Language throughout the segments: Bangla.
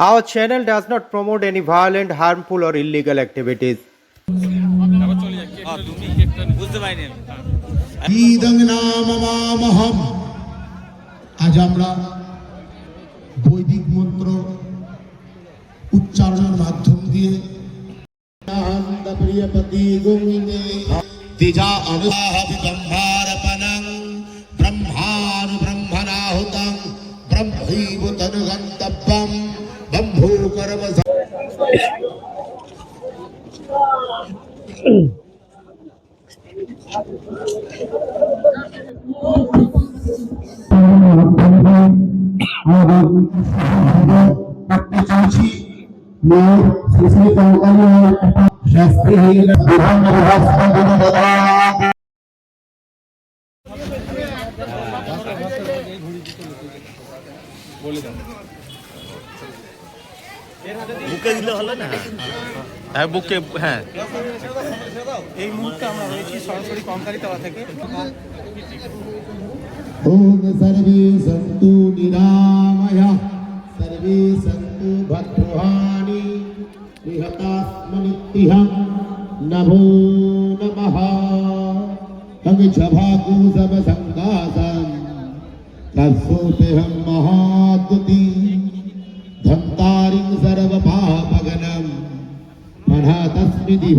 Our channel does not promote any violent, harmful, or illegal activities. আজ আমরা বৈদিক মন্ত্র উচ্চারণের মাধ্যম দিয়ে তেজা চাইছি মোর শ্রী কঙ্কালী শাস্ত্রীহীন বিধান বুকে দিলে হলো না হ্যাঁ বুকে হ্যাঁ এই মুহূর্তে আমরা রয়েছি সরাসরি কঙ্কালীতলা থেকে ओम सर्वे सन्तु निरामया सर्वे सन्तु भद्रहानि निहतास्मनित्यहं नमो नमः अङ्गभाकुसमसङ्कासं तत्सोऽप्यहं महाद्युति Tidak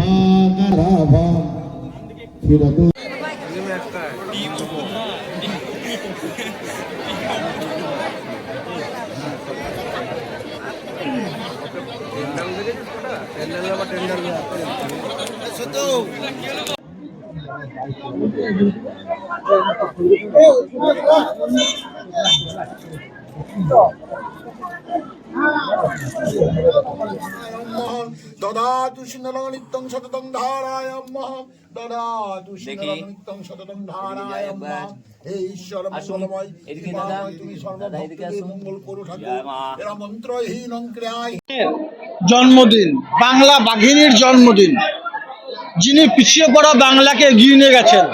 দদাতু শিনলনিত্যং সততং ধারায় মহম দদাতু শিনলনিত্যং সততং ধারায় মহম হে ঈশ্বর মঙ্গলময়। এদিকে কৃপাময়, দাদা, তুমি সর্বভক্তদের মঙ্গল করু ঠাকুর। এরা মন্ত্রহীন ক্রিয়ায়। জন্মদিন বাংলা বাঘিনীর জন্মদিন। যিনি পিছিয়ে পড়া বাংলাকে এগিয়ে নিয়ে গেছেন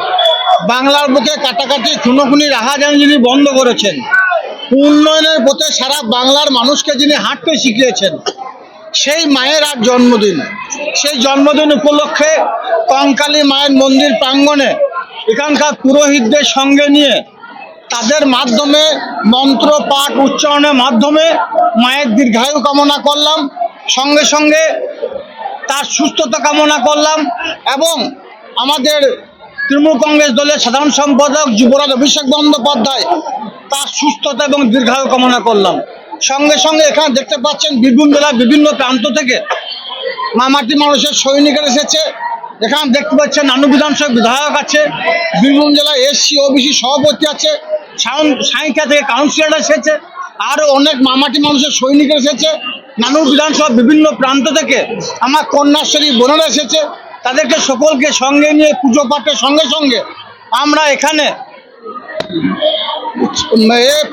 বাংলার বুকে কাটাকাটি খুনোখুনি রাহাজানি যিনি বন্ধ করেছেন উন্নয়নের পথে সারা বাংলার মানুষকে যিনি হাঁটতে শিখিয়েছেন, সেই মায়ের আজ জন্মদিন। সেই জন্মদিন উপলক্ষে কঙ্কালী মায়ের মন্দির প্রাঙ্গণে এখানকার পুরোহিতদের সঙ্গে নিয়ে তাদের মাধ্যমে মন্ত্র, পাঠ, উচ্চারণের মাধ্যমে মায়ের দীর্ঘায়ু কামনা করলাম। সঙ্গে সঙ্গে তার সুস্থতা কামনা করলাম এবং আমাদের তৃণমূল কংগ্রেস দলের সাধারণ সম্পাদক যুবরাজ অভিষেক বন্দ্যোপাধ্যায় তার সুস্থতা এবং দীর্ঘায়ু কামনা করলাম। সঙ্গে সঙ্গে এখানে দেখতে পাচ্ছেন বীরভূম জেলার বিভিন্ন প্রান্ত থেকে মামাটি মানুষের সৈনিকের এসেছে। এখানে দেখতে পাচ্ছেন নানু বিধানসভা বিধায়ক আছে, বীরভূম জেলা এসসি, ওবিসি সভাপতি আছে সাঁইকা থেকে কাউন্সিলর এসেছে, আরও অনেক মামাটি মানুষের সৈনিক এসেছে। নানু বিধানসভা বিভিন্ন প্রান্ত থেকে আমার কন্যাশ্বরী বোনেরা এসেছে। তাদেরকে সকলকে সঙ্গে নিয়ে পুজো পাঠের সঙ্গে সঙ্গে আমরা এখানে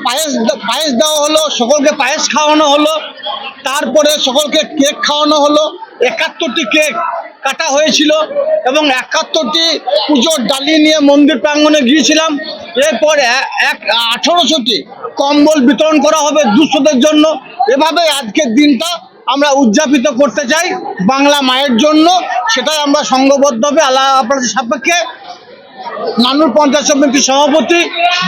পায়েস পায়েস দেওয়া হলো, সকলকে পায়েস খাওয়ানো হলো, তারপরে সকলকে কেক খাওয়ানো হলো। একাত্তরটি কেক কাটা হয়েছিল এবং একাত্তরটি পুজোর ডালি নিয়ে মন্দির প্রাঙ্গণে গিয়েছিলাম। এরপর এক, আঠারোশোটি কম্বল বিতরণ করা হবে দুঃস্থদের জন্য। এভাবে আজকের দিনটা আমরা উদযাপিত করতে চাই বাংলা মায়ের জন্য। সেটাই আমরা সংঘবদ্ধভাবে আল্লাহ আপনাদের সাপেক্ষে নানুর পঞ্চায়েত সমিতির সভাপতি,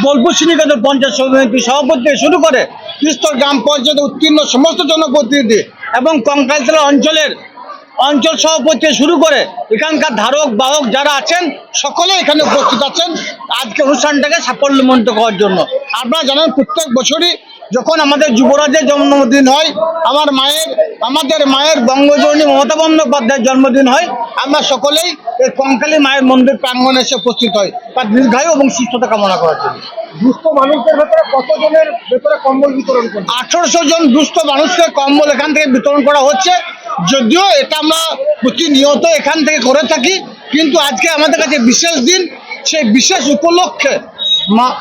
বোলপুর সিনিকেতন পঞ্চায়েত সমিতির সভাপতি শুরু করে তিস্তর গ্রাম পঞ্চায়েতে উত্তীর্ণ সমস্ত জনপ্রতিনিধি এবং কঙ্কালতলা অঞ্চলের অঞ্চল সভাপতি শুরু করে এখানকার ধারক বাহক যারা আছেন সকলে এখানে উপস্থিত আছেন। আজকে অনুষ্ঠানটাকে সাফল্য সাফল্যমণ্ডিত করার জন্য। আপনারা জানেন প্রত্যেক বছরই যখন আমাদের যুবরাজের জন্মদিন হয় আমার মায়ের আমাদের মায়ের বঙ্গজননী মমতা বন্দ্যোপাধ্যায়ের জন্মদিন হয় আমরা সকলেই এই কঙ্কালী মায়ের মন্দির প্রাঙ্গণে এসে উপস্থিত হয়। তার দীর্ঘায়ু এবং সুস্থতা কামনা করার জন্য। দুস্থ মানুষদের ভেতরে কতজনের ভেতরে কম্বল বিতরণ করছে আঠারোশো জন দুস্থ মানুষকে কম্বল এখান থেকে বিতরণ করা হচ্ছে। যদিও এটা আমরা প্রতিনিয়ত এখান থেকে করে থাকি কিন্তু আজকে আমাদের কাছে বিশেষ দিন সেই বিশেষ উপলক্ষে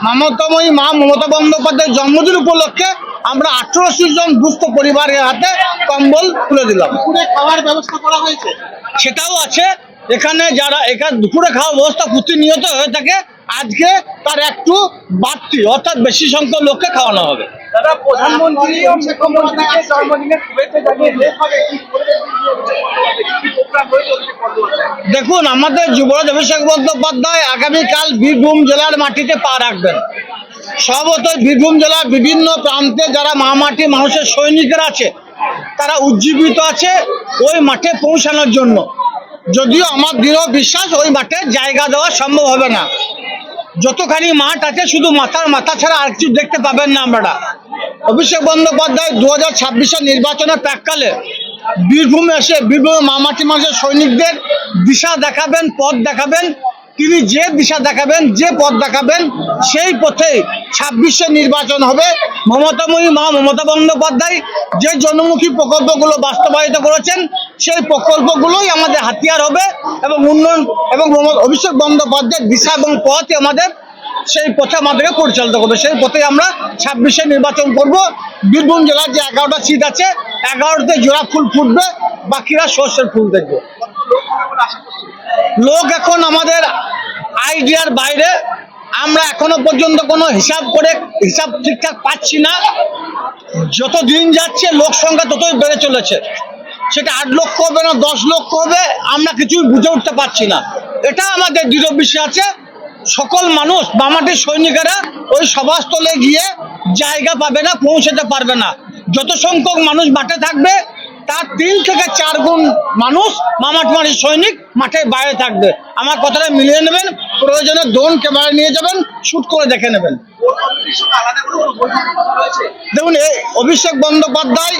মমতাময়ী মা মমতা বন্দ্যোপাধ্যায়ের জন্মদিন উপলক্ষে আমরা আঠারোশো জন দুস্থ পরিবারের হাতে কম্বল তুলে দিলাম। খাওয়ার ব্যবস্থা করা হয়েছে? সেটাও আছে। এখানে যারা এখানে দুপুরে খাওয়ার ব্যবস্থা প্রতিনিয়ত হয়ে থাকে আজকে তার একটু বাড়তি অর্থাৎ বেশি সংখ্যক লোককে খাওয়ানো হবে। প্রধানমন্ত্রী বন্দ্যোপাধ্যায়কে জন্মদিনের শুভেচ্ছা বন্দ্যোপাধ্যায় দেখুন, আমাদের যুবরাজ অভিষেক বন্দ্যোপাধ্যায় আগামীকাল বীরভূম জেলার মাটিতে পা রাখবেন। স্বভাবত বীরভূম জেলার বিভিন্ন প্রান্তে যারা মামাটি মানুষের সৈনিকরা আছে, তারা উজ্জীবিত আছে ওই মাঠে পৌঁছানোর জন্য। যদিও আমার দৃঢ় বিশ্বাস ওই মাঠে জায়গা দেওয়া সম্ভব হবে না। যতখানি মাঠ আছে, শুধু মাথার মাথা ছাড়া আর কিছু দেখতে পাবেন না আমরা। অভিষেক বন্দ্যোপাধ্যায় দু হাজার ছাব্বিশের নির্বাচনের প্রাককালে বীরভূমে এসে বীরভূমে মামাটি মানুষের সৈনিকদের দিশা দেখাবেন, পথ দেখাবেন, তিনি যে দিশা দেখাবেন, যে পথ দেখাবেন, সেই পথে ছাব্বিশে নির্বাচন হবে। মমতাময়ী মা মমতা বন্দ্যোপাধ্যায় যে জনমুখী প্রকল্পগুলো বাস্তবায়িত করেছেন, সেই প্রকল্পগুলোই আমাদের হাতিয়ার হবে এবং উন্নয়ন এবং অভিষেক বন্দ্যোপাধ্যায়ের দিশা এবং পথই আমাদের সেই পথে আমাদেরকে পরিচালিত করবে। সেই পথে আমরা ছাব্বিশে নির্বাচন করব। বীরভূম জেলার যে এগারোটা সিট আছে, এগারোতে জোড়া ফুল ফুটবে, বাকিরা সর্ষের ফুল দেখবে। লোক এখন আমাদের আইডিয়ার বাইরে। আমরা এখনও পর্যন্ত কোনো হিসাব করে হিসাব ঠিকঠাক পাচ্ছি না। যত দিন যাচ্ছে, লোক সংখ্যা ততই বেড়ে চলেছে। সেটা আট লক্ষ হবে না, দশ লক্ষ হবে, আমরা কিছুই বুঝে উঠতে পারছি না। এটা আমাদের দৃঢ় বিশ্বাস আছে। সকল মানুষ বামাটির সৈনিকেরা ওই সভাস্থলে গিয়ে জায়গা পাবে না, পৌঁছাতে পারবে না। যত সংখ্যক মানুষ মাঠে থাকবে, তার তিন থেকে চার গুণ মানুষ মামাটমারি সৈনিক মাঠে বাইরে থাকবে। আমার কথাটা মিলিয়ে নেবেন। প্রয়োজনে ড্রোন ক্যামেরা নিয়ে যাবেন শুট করে দেখে নেবেন। দেখুন, এই অভিষেক বন্দ্যোপাধ্যায়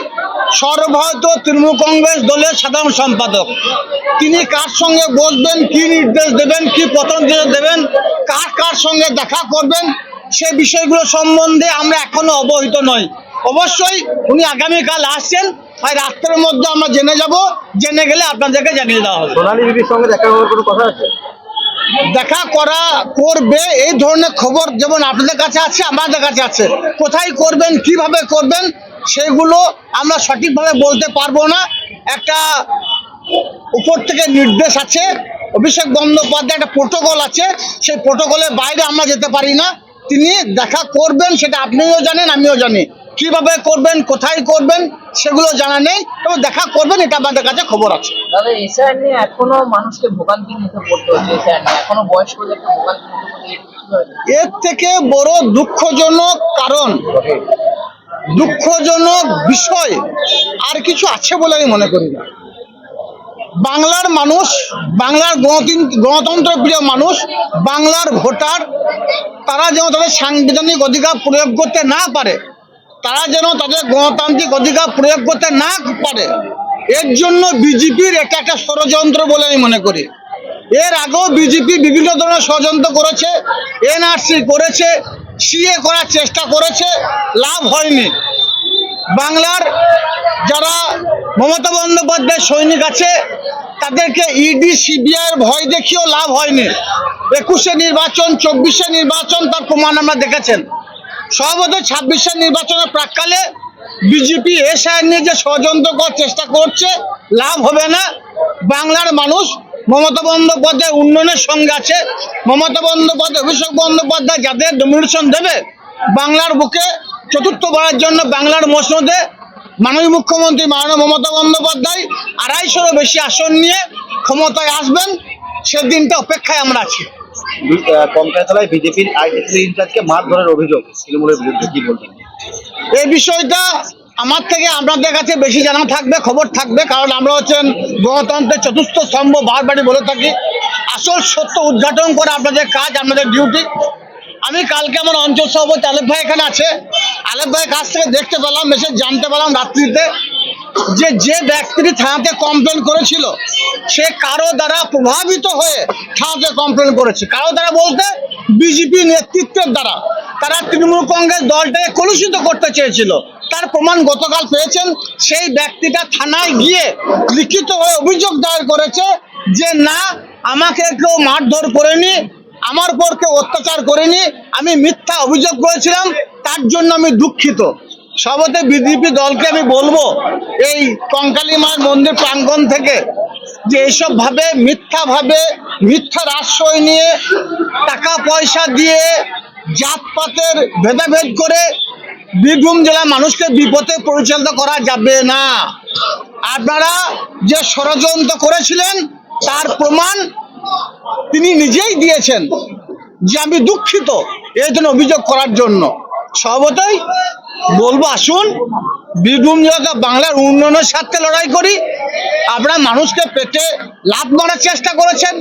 সর্বভারতীয় তৃণমূল কংগ্রেস দলের সাধারণ সম্পাদক। তিনি কার সঙ্গে বসবেন, কি নির্দেশ দেবেন, কি নির্দেশ দেবেন, কার কার সঙ্গে দেখা করবেন, সে বিষয়গুলো সম্বন্ধে আমরা এখনও অবহিত নই। অবশ্যই উনি আগামীকাল আসছেন আর রাত্রের মধ্যে আমরা জেনে যাব, জেনে গেলে আপনাদেরকে জানিয়ে দেওয়া হবে। সোনালী দিদির সঙ্গে দেখা কোনো কথা আছে? দেখা করা করবে, এই ধরনের খবর যেমন আপনাদের কাছে আছে, আমাদের কাছে আছে। কোথায় করবেন, কীভাবে করবেন, সেগুলো আমরা সঠিকভাবে বলতে পারব না। একটা উপর থেকে নির্দেশ আছে, অভিষেক বন্দ্যোপাধ্যায় একটা প্রোটোকল আছে, সেই প্রোটোকলের বাইরে আমরা যেতে পারি না। তিনি দেখা করবেন, সেটা আপনিও জানেন, আমিও জানি। কীভাবে করবেন, কোথায় করবেন সেগুলো জানা নেই এবং দেখা করবেন এটা আমাদের কাছে খবর আছে। দাদা এসআইআর নিয়ে এখনও মানুষকে ভোগান্তির মুখে পড়তে হচ্ছে নিয়ে। এখনও? এর থেকে বড় দুঃখজনক কারণ দুঃখজনক বিষয় আর কিছু আছে বলে আমি মনে করি না। বাংলার মানুষ বাংলার গণতন্ত্র প্রিয় মানুষ বাংলার ভোটার তারা যেন তাদের সাংবিধানিক অধিকার প্রয়োগ করতে না পারে তারা যেন তাদের গণতান্ত্রিক অধিকার প্রয়োগ করতে না পারে। এর জন্য বিজেপির এটা একটা ষড়যন্ত্র বলে আমি মনে করি। এর আগেও বিজেপি বিভিন্ন ধরনের ষড়যন্ত্র করেছে এনআরসি করেছে সিএ করার চেষ্টা করেছে, লাভ হয়নি। বাংলার যারা মমতা বন্দ্যোপাধ্যায় সৈনিক আছে, তাদেরকে ইডি সিবিআইয়ের ভয় দেখিয়েও লাভ হয়নি। একুশে নির্বাচন, চব্বিশে নির্বাচন, তার প্রমাণ আমরা দেখেছেন। সম্ভবত ছাব্বিশের নির্বাচনের প্রাককালে বিজেপি এসআইআর নিয়ে যে ষড়যন্ত্র করার চেষ্টা করছে, লাভ হবে না। বাংলার মানুষ মমতা বন্দ্যোপাধ্যায় উন্নয়নের সঙ্গে আছে। মমতা বন্দ্যোপাধ্যায়, অভিষেক বন্দ্যোপাধ্যায় যাদের ডমিনেশন দেবে, বাংলার বুকে চতুর্থ চতুর্থবারের জন্য বাংলার মসনদে মাননীয় মুখ্যমন্ত্রী মাননীয় মমতা বন্দ্যোপাধ্যায় আড়াইশোরও বেশি আসন নিয়ে ক্ষমতায় আসবেন। সেদিনটা অপেক্ষায় আমরা আছি। কমকাতলায় বিজেপির আইডিসি ইনচার্জকে মারধরের অভিযোগ, তৃণমূলের বিরুদ্ধে, কি বলবেন? এই বিষয়টা আমার থেকে আপনাদের কাছে বেশি জানা থাকবে, খবর থাকবে, কারণ আমরা হচ্ছেন গণতন্ত্রের চতুর্থ স্তম্ভ, বারবারই বলে থাকি। আসল সত্য উদ্ঘাটন করা আপনাদের কাজ, আপনাদের ডিউটি আমি কালকে আমার অঞ্চল সভাপতি আলেপ ভাই এখানে আছে। আলেপ ভাই কাছ থেকে দেখতে পেলাম, এসে জানতে পারলাম রাত্রিতে। যে যে ব্যক্তিটি থানাতে কমপ্লেন করেছিল, সে কারও দ্বারা প্রভাবিত হয়ে থানাতে কমপ্লেন করেছে। কারও দ্বারা বলতে বিজেপি নেতৃত্বের দ্বারা। তারা তৃণমূল কংগ্রেস দলটাকে কলুষিত করতে চেয়েছিল। তার প্রমাণ গতকাল পেয়েছেন, সেই ব্যক্তিটা থানায় গিয়ে লিখিত হয়ে অভিযোগ দায়ের করেছে যে, না, আমাকে কেউ মারধর করেনি, আমার উপর কেউ অত্যাচার করেনি, আমি মিথ্যা অভিযোগ করেছিলাম, তার জন্য আমি দুঃখিত। সবতে বিজেপি দলকে আমি বলব, এই কঙ্কালী মায়ের মন্দির প্রাঙ্গণ থেকে যে এইসব ভাবে মিথ্যা ভাবে মিথ্যার আশ্রয় নিয়ে টাকা পয়সা দিয়ে জাতপাতের ভেদাভেদ করে বীরভূম জেলার মানুষকে বিপথে পরিচালিত করা যাবে না। আপনারা যে ষড়যন্ত্র করেছিলেন, তার প্রমাণ তিনি নিজেই দিয়েছেন যে আমি দুঃখিত এই জন্য অভিযোগ করার জন্য। সর্বতই বলব, আসুন, বীরভূম জেলাটা বাংলার উন্নয়নের স্বার্থে লড়াই করি। আপনারা মানুষকে পেটে লাভ মারার চেষ্টা করেছেন,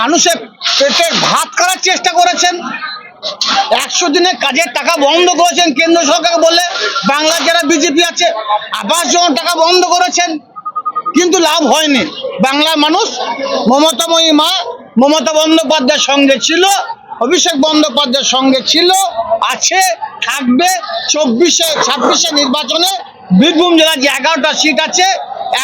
মানুষের পেটে ভাত করার চেষ্টা করেছেন। একশো দিনের কাজের টাকা বন্ধ করেছেন কেন্দ্র সরকার বলে বাংলার যারা বিজেপি আছে, আবাস যোজনা টাকা বন্ধ করেছেন, কিন্তু লাভ হয়নি। বাংলার মানুষ মমতাময়ী মা, মমতা বন্দ্যোপাধ্যায়ের সঙ্গে ছিল অভিষেক বন্দ্যোপাধ্যায়ের সঙ্গে ছিল, আছে, থাকবে চব্বিশে, ছাব্বিশে নির্বাচনে। বীরভূম জেলার যে এগারোটা সিট আছে,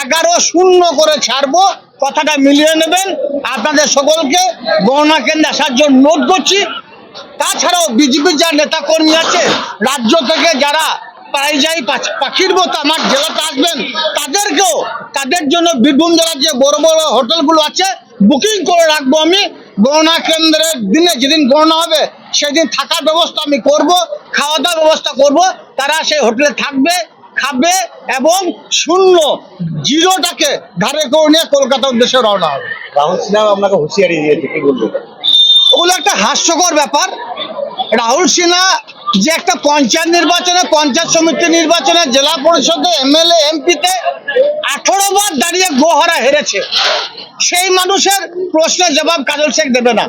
এগারো শূন্য করে ছাড়বো, কথাটা মিলিয়ে নেবেন। আপনাদের সকলকে গণনা কেন্দ্রে আসার জন্য নোট করছি। তাছাড়াও বিজেপির যারা নেতা কর্মী আছে, রাজ্য থেকে যারা পাচ- পাখির মতো আমার জেলাতে আসবেন, তাদেরকেও, তাদের জন্য বীরভূম জেলার যে বড় বড় হোটেলগুলো আছে বুকিং করে রাখব আমি। গণনা কেন্দ্রের দিনে যেদিন গণনা হবে সেদিন থাকার ব্যবস্থা আমি করব খাওয়া দাওয়ার ব্যবস্থা করব তারা সেই হোটেলে থাকবে খাবে এবং শূন্য জিরোটাকে ধারে করে নিয়ে কলকাতার উদ্দেশ্যে রওনা হবে। রাহুল সিনহা আপনাকে হুঁশিয়ারি দিয়েছে কি বলব ওগুলো একটা হাস্যকর ব্যাপার। রাহুল সিনহা যে একটা পঞ্চায়েত নির্বাচনে, পঞ্চায়েত সমিতি নির্বাচনে জেলা পরিষদে এমএলএ, এমপিতে আঠারো বার দাঁড়িয়ে গোহারা হেরেছে। সেই মানুষের প্রশ্নের জবাব কাজল শেখ দেবে না।